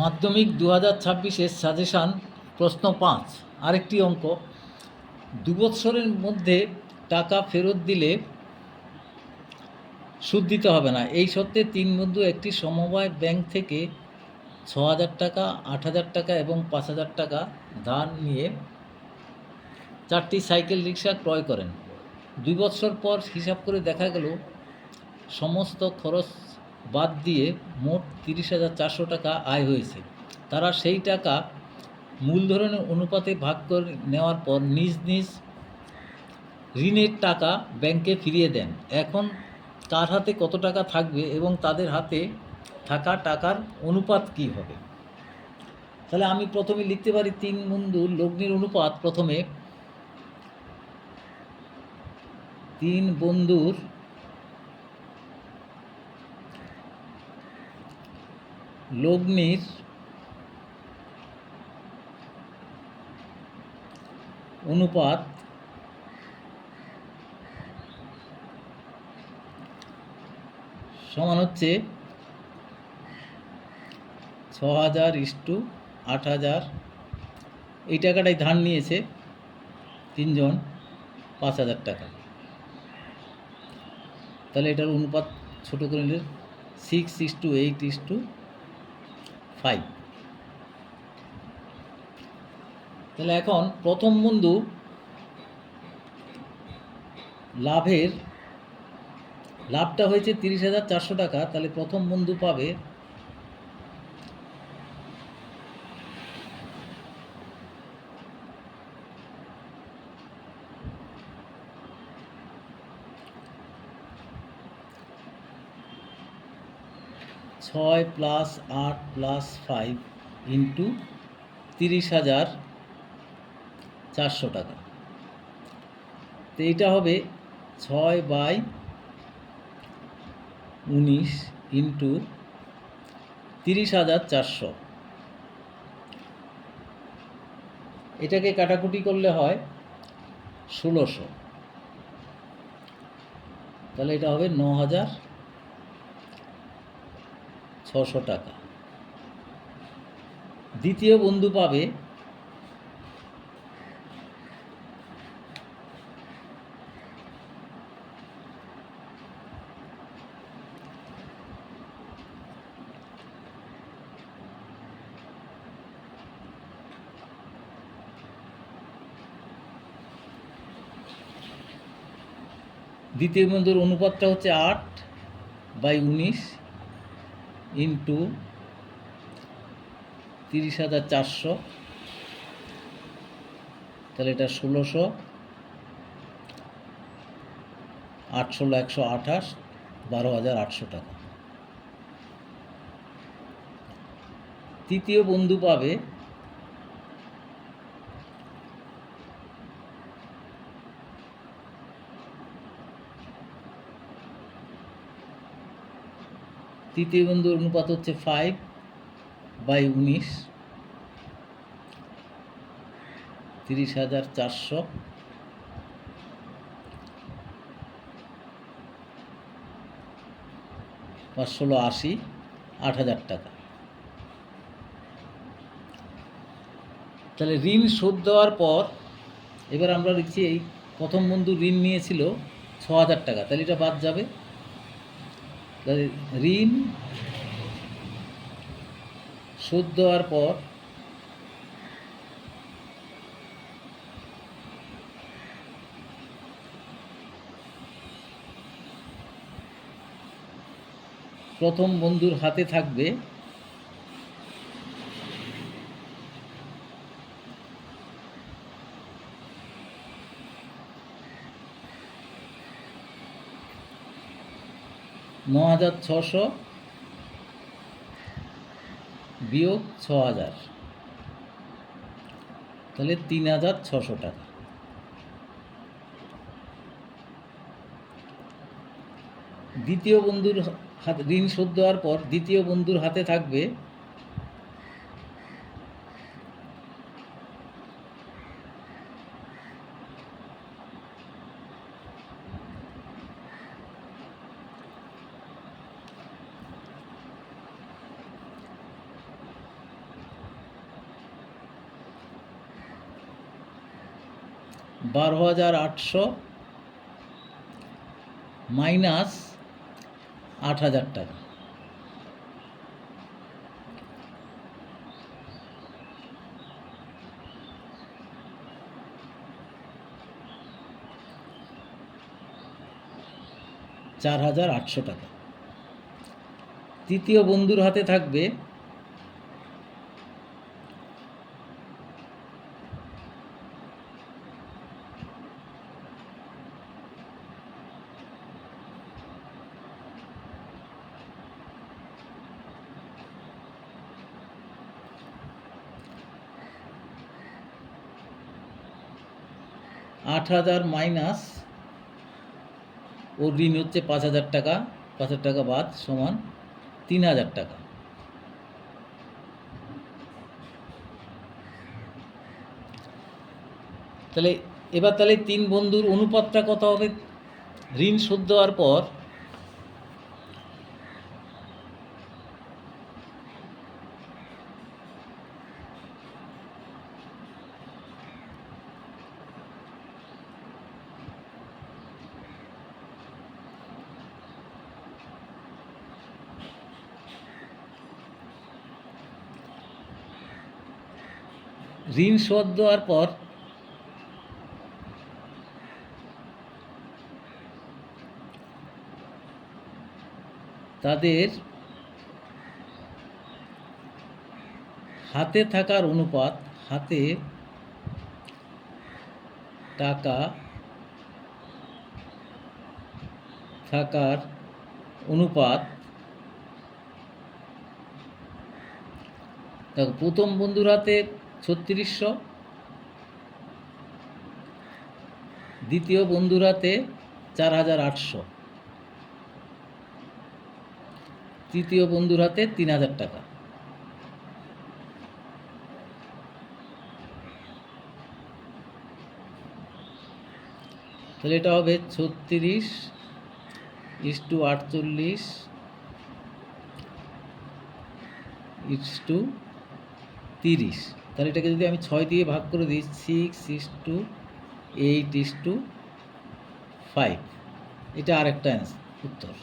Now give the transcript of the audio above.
মাধ্যমিক দু হাজার ছাব্বিশের সাজেশান প্রশ্ন পাঁচ, আরেকটি অঙ্ক। দু বৎসরের মধ্যে টাকা ফেরত দিলে সুদ দিতে হবে না। এই সত্ত্বে তিন বন্ধু একটি সমবায় ব্যাংক থেকে ছ হাজার টাকা আট হাজার টাকা এবং পাঁচ হাজার টাকা ধার নিয়ে চারটি সাইকেল রিক্সা ক্রয় করেন। দুই বছর পর হিসাব করে দেখা গেল, সমস্ত খরচ বাদ দিয়ে মোট তিরিশ হাজার চারশো টাকা আয় হয়েছে। তারা সেই টাকা মূলধনের অনুপাতে ভাগ করে নেওয়ার পর নিজ নিজ ঋণের টাকা ব্যাংকে ফিরিয়ে দেন। এখন কার হাতে কত টাকা থাকবে এবং তাদের হাতে থাকা টাকার অনুপাত কী হবে? তাহলে আমি প্রথমে লিখতে পারি তিন বন্ধু লগ্নির অনুপাত প্রথমে তিন বন্ধুর লগ্নির অনুপাত সমান হচ্ছে ছ হাজার ইস্টু আট হাজার এই টাকাটাই ধার নিয়েছে তিনজন পাঁচ হাজার টাকা। তাহলে এটার অনুপাত ছোটো করে নিলে six is to eight is to five তাহলে এখন প্রথম বন্ধু লাভের, লাভটা হয়েছে তিরিশ হাজার চারশো টাকা, তাহলে প্রথম বন্ধু পাবে ছয় প্লাস আট প্লাস ফাইভ ইন্টু তিরিশ হাজার চারশো টাকা। তো এইটা হবে ছয় বাই উনিশ ইন্টু তিরিশ হাজার চারশো। এটাকে কাটাকুটি করলে হয় ষোলোশো। তাহলে এটা হবে ন হাজার ছশো টাকা। দ্বিতীয় বন্ধু পাবে দ্বিতীয় বন্ধুর অনুপাতটা হচ্ছে আট বাই উনিশ। ইন্টু তিরিশ হাজার চারশো। তাহলে এটা ষোলোশো, আট ষোলো, একশো আঠাশ, বারো হাজার আটশো টাকা। তৃতীয় বন্ধু পাবে তৃতীয় বিন্দুর অনুপাত হচ্ছে ফাইভ বাই উনিশ। তিরিশ হাজার চারশো। পাঁচ ষোলো আশি, আট হাজার টাকা। তাহলে ঋণ শোধ দেওয়ার পর এবার আমরা লিখছি এই প্রথম বন্ধু ঋণ নিয়েছিল ছ হাজার টাকা, তাহলে এটা বাদ যাবে। ঋণ শোধ দেওয়ার পর প্রথম বন্ধুর হাতে থাকবে ন হাজার ছশো বিয়োগ ছ হাজার তাহলে তিন হাজার ছশো টাকা। দ্বিতীয় বন্ধুর হাত ঋণ শোধ দেওয়ার পর দ্বিতীয় বন্ধুর হাতে থাকবে বারো হাজার আটশো মাইনাস আট হাজার টাকা। চার হাজার আটশো টাকা। তৃতীয় বন্ধুর হাতে থাকবে আট হাজার মাইনাস ওর ঋণ হচ্ছে পাঁচ হাজার টাকা, পাঁচ হাজার টাকা বাদ সমান তিন হাজার টাকা। তাহলে এবার তাহলে তিন বন্ধুর অনুপাতটা কত হবে? ঋণ শোধ দেওয়ার পর ঋণ শোধ দেওয়ার পর তাদের হাতে থাকার অনুপাত, হাতে টাকা থাকার অনুপাত প্রথম বন্ধুর হাতে ছত্রিশশো। দ্বিতীয় বন্ধুর হাতে চার হাজার আটশো। তৃতীয় বন্ধুর হাতে তিন হাজার টাকা। তাহলে এটা হবে ছত্রিশ ইস টু আটচল্লিশ ইস টু তিরিশ। তাহলে এটাকে যদি আমি ছয় দিয়ে ভাগ করে দিই six is to eight is to five এটা আরেকটা অ্যান্সার উত্তর।